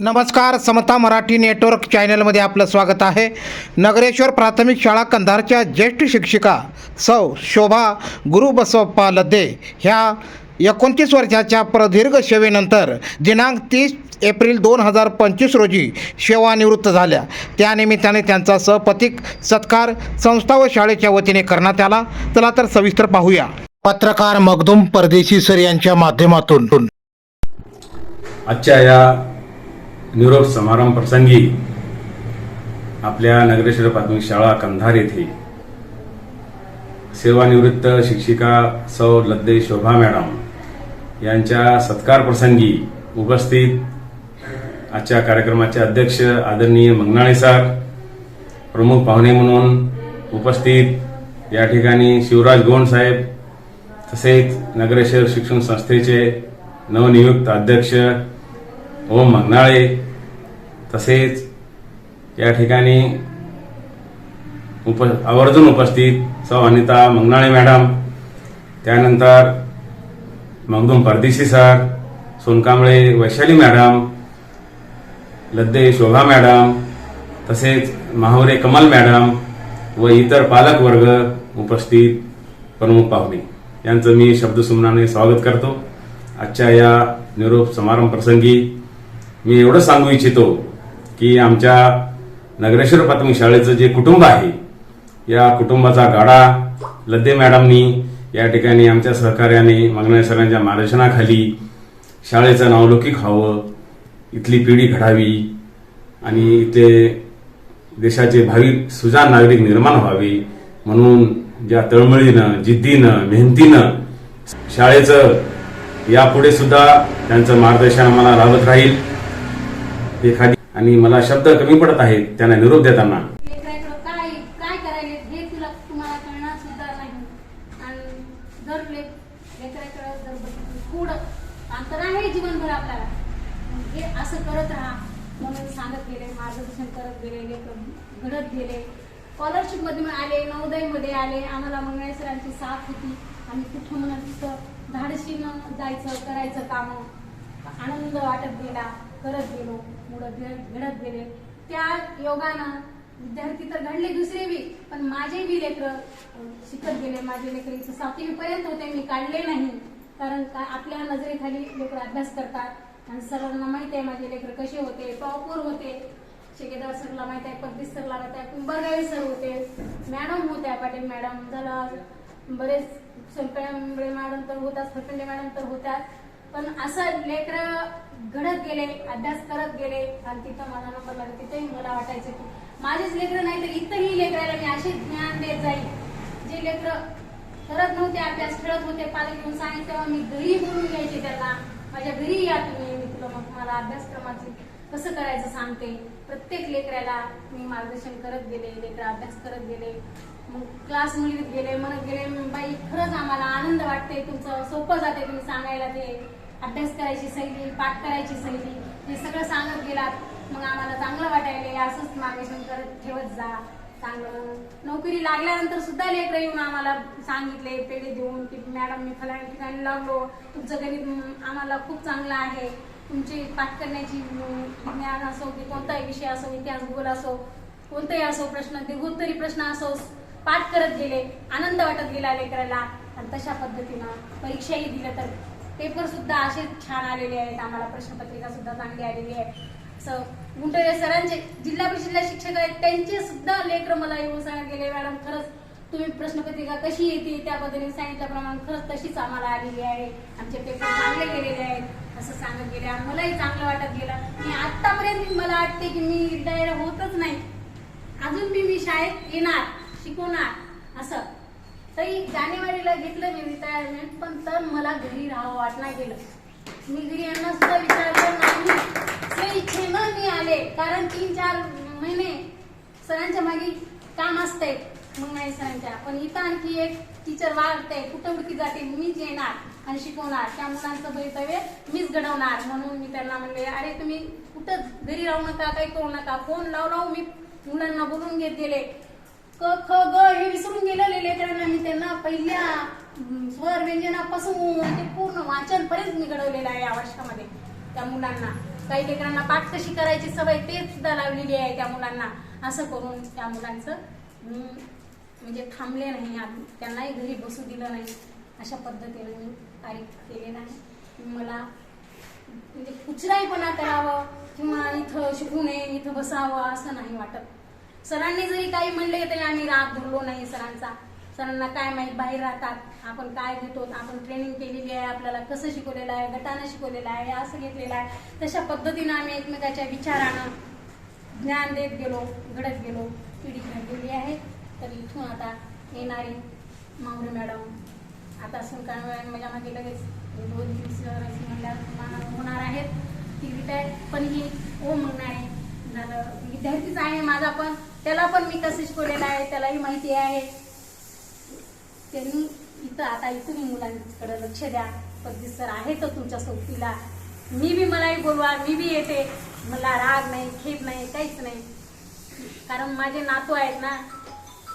नमस्कार समता मराठी नेटवर्क चॅनलमध्ये आपलं स्वागत आहे. नगरेश्वर प्राथमिक शाळा कंधारच्या ज्येष्ठ शिक्षिका सौ शोभा गुरुबसप्पा लद्दे ह्या एकोणतीस वर्षाच्या प्रदीर्घ सेवेनंतर दिनांक तीस एप्रिल दोन हजार पंचवीस रोजी सेवानिवृत्त झाल्या. त्यानिमित्ताने त्यांचा सपतिक सत्कार संस्था व शाळेच्या वतीने करण्यात आला. चला तर सविस्तर पाहूया. पत्रकार मगदूम परदेशी सर यांच्या माध्यमातून. आजच्या या निरोप समारंभ प्रसंगी आपल्या नगरेश्वर प्राथमिक शाळा कंधार येथे सेवानिवृत्त शिक्षिका सौ लद्दे शोभा मॅडम यांच्या सत्कार प्रसंगी उपस्थित आजच्या कार्यक्रमाचे अध्यक्ष आदरणीय मंगनाळे सर प्रमुख पाहुणे म्हणून उपस्थित या ठिकाणी शिवराज गोंड साहेब तसेच नगरेश्वर शिक्षण संस्थेचे नवनियुक्त अध्यक्ष ओम मंगनाळे तसेच या ठिकाणी उप आवर्जून उपस्थित सौ अनिता मंगनाळे मॅडम त्यानंतर Magdum Pardeshi sir Sonkamble Vaishali madam Ladde Shobha madam तसेच महावरे कमल मॅडम व इतर पालक वर्ग उपस्थित प्रमुख पाहुणे. यांचं मी शब्दसुमनाने स्वागत करतो. आजच्या या निरोप समारंभ प्रसंगी मी एवढं सांगू इच्छितो की आमच्या नगरेश्वर प्राथमिक शाळेचं जे कुटुंब आहे या कुटुंबाचा गाडा लद्दे मॅडमनी या ठिकाणी आमच्या सहकार्याने मागण्या सरांच्या मार्गदर्शनाखाली शाळेचं नावलौकिक व्हावं इथली पिढी घडावी आणि इथले देशाचे भावी सुजान नागरिक निर्माण व्हावे म्हणून ज्या तळमळीनं जिद्दीनं मेहनतीनं शाळेचं यापुढे सुद्धा त्यांचं मार्गदर्शन आम्हाला लाभत राहील. एखादी आणि मला शब्द कमी पडत आहेत त्यांना निरोप देताना. लेकराकडं काय काय करायले? हे तुला तुम्हाला कळणार सुद्धा नाही. आणि जर लेक लेकराकडं जर बघितलं, थोडं अंतर आहे जीवनभर आपल्याला. हे असं करत राहा. म्हणून सांगत गेले मार्गदर्शन करत गेले लेकर घडत गेले. स्कॉलरशिपमध्ये आले नवोदयमध्ये आले. आम्हाला मंगळे सरांची साथ होती. आम्ही कुठं म्हणत तिथं धाडशीनं जायचं करायचं कामं. आनंद वाटत गेला करत गेलो. पुढं घडत घडत गेले. त्या योगानं विद्यार्थी तर घडले दुसरे बी पण माझे बी लेकर शिकत गेले. माझे लेकर इथं सातवी पर्यंत होते मी काढले नाही. कारण का आपल्या नजरेखाली लेकर अभ्यास करतात. आणि सर्वांना माहीत आहे माझे लेकर कसे होते टॉपवर होते. शेकेदार सरला माहीत आहे पगदीस सरला माहीत आहे कुंभारगावी सर होते. मॅडम होत्या पाटील मॅडम झाला. बरेच सोनकळे मॅडम तर होत्याच फटंडे मॅडम तर होत्याच पण असं लेकर घडत गेले अभ्यास करत गेले आणि तिथं मला नंबर लागला तिथेही मला वाटायचं की माझेच लेकरं नाही तर इथंही लेकराला मी असे ज्ञान देत जाईल जे लेकरं करत नव्हते अभ्यास खेळत होते पालक घेऊन सांगितलं तेव्हा मी घरी बोलून घ्यायचे त्यांना. माझ्या घरी या तुम्ही मी तुला मग मला अभ्यासक्रमाचे कसं करायचं सांगते. प्रत्येक लेकराला मी मार्गदर्शन करत गेले लेकर अभ्यास करत गेले. मग क्लास मुलीत गेले म्हणत गेले बाई खरंच आम्हाला आनंद वाटते तुमचं सोपं जाते तुम्ही सांगायला ते. अभ्यास करायची शैली पाठ करायची शैली हे सगळं सांगत गेलात. मग आम्हाला चांगलं वाटायला. असंच मार्गदर्शन करत ठेवत जा. चांगलं. नोकरी लागल्यानंतर सुद्धा लेकर येऊन आम्हाला सांगितले पेढे देऊन की मॅडम मी फला ठिकाणी लागलो. तुमचं गणित आम्हाला खूप चांगलं आहे. तुमची पाठ करण्याची ज्ञान असो की कोणताही विषय असो इतिहास भूगोल असो कोणताही असो प्रश्न दीर्घोत्तरी प्रश्न असो पाठ करत गेले. आनंद वाटत गेला लेकराला. आणि तशा पद्धतीनं परीक्षाही दिल्या तर पेपर सुद्धा असे छान आलेले आहेत. आम्हाला प्रश्नपत्रिका सुद्धा चांगली आलेली आहे. असं गुंटरे सरांचे जिल्हा परिषदला शिक्षक आहेत त्यांचे सुद्धा लेकर मला येऊन सांगत गेले मॅडम खरंच तुम्ही प्रश्नपत्रिका कशी येते? त्या पद्धतीने सांगितल्याप्रमाणे खरंच तशीच आम्हाला आलेली आहे. आमचे पेपर चांगले गेलेले आहेत असं सांगत गेले. आणि मलाही चांगलं वाटत गेलं. मी आतापर्यंत मला वाटते की मी रिटायर होतच नाही. अजून मी मी शाळेत येणार शिकवणार असं. तरी जानेवारीला घेतलं मी रिटायरमेंट पण तर मला घरी राहावं वाटणार गेलं. मी घरी यांना सुद्धा विचारलं नाही. ते इच्छेनं मी आले कारण तीन चार महिने सरांच्या मागे काम असते मग नाही सरांच्या. पण इथं आणखी एक टीचर वाढते कुठं उडकी जाते मीच येणार आणि शिकवणार. त्या मुलांचं भवितव्य मीच घडवणार म्हणून मी त्यांना म्हणले अरे तुम्ही कुठं घरी राहू नका काही करू नका. फोन लावू लावू मी मुलांना बोलून घेत गेले. क ख ग हे विसरून गेलेले लेकरांना मी त्यांना पहिल्या स्वर व्यंजनापासून ते पूर्ण वाचन पर्यंत मी घडवलेलं आहे या वर्षामध्ये त्या मुलांना. काही लेकरांना पाठ कशी करायची सवय ते सुद्धा लावलेली आहे त्या मुलांना. असं करून त्या मुलांचं मी म्हणजे थांबले नाही त्यांनाही घरी बसू दिलं नाही. अशा पद्धतीने मी कार्य केलेलं आहे मला म्हणजे कुचराईपणा करावं किंवा इथं शिकू नये इथं बसावं असं नाही वाटत. सरांनी जरी काही म्हणले तरी आम्ही राग धरलो नाही सरांचा. सरांना काय माहीत बाहेर राहतात. आपण काय घेतो आपण ट्रेनिंग केलेली आहे आपल्याला कसं शिकवलेलं आहे गटानं शिकवलेलं आहे असं घेतलेलं आहे. तशा पद्धतीनं आम्ही एकमेकाच्या विचारानं ज्ञान देत गेलो घडत गेलो पिढी घडलेली आहे. तर इथून आता येणारी माऊली मॅडम आता सुनकाळ माझ्या मागे लगेच दोन दिवस म्हणल्यावर होणार आहेत. ती रिटायर पण ही ओ म्हणणार आहे झालं. विद्यार्थीच आहे माझा पण. त्याला पण मी कसं शिकवलेलं आहे त्यालाही माहिती आहे. त्यांनी इथं आता इथून मुलांकडे लक्ष द्या. पदवी सर आहे तर तुमच्या सोबतीला. मी बी मलाही बोलवा मी बी येते. मला राग नाही खेप नाही काहीच नाही. कारण माझे नातू आहेत ना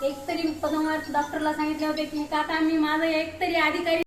एक तरी पदमार डॉक्टरला सांगितले होते की काका मी माझं एक तरी अधिकारी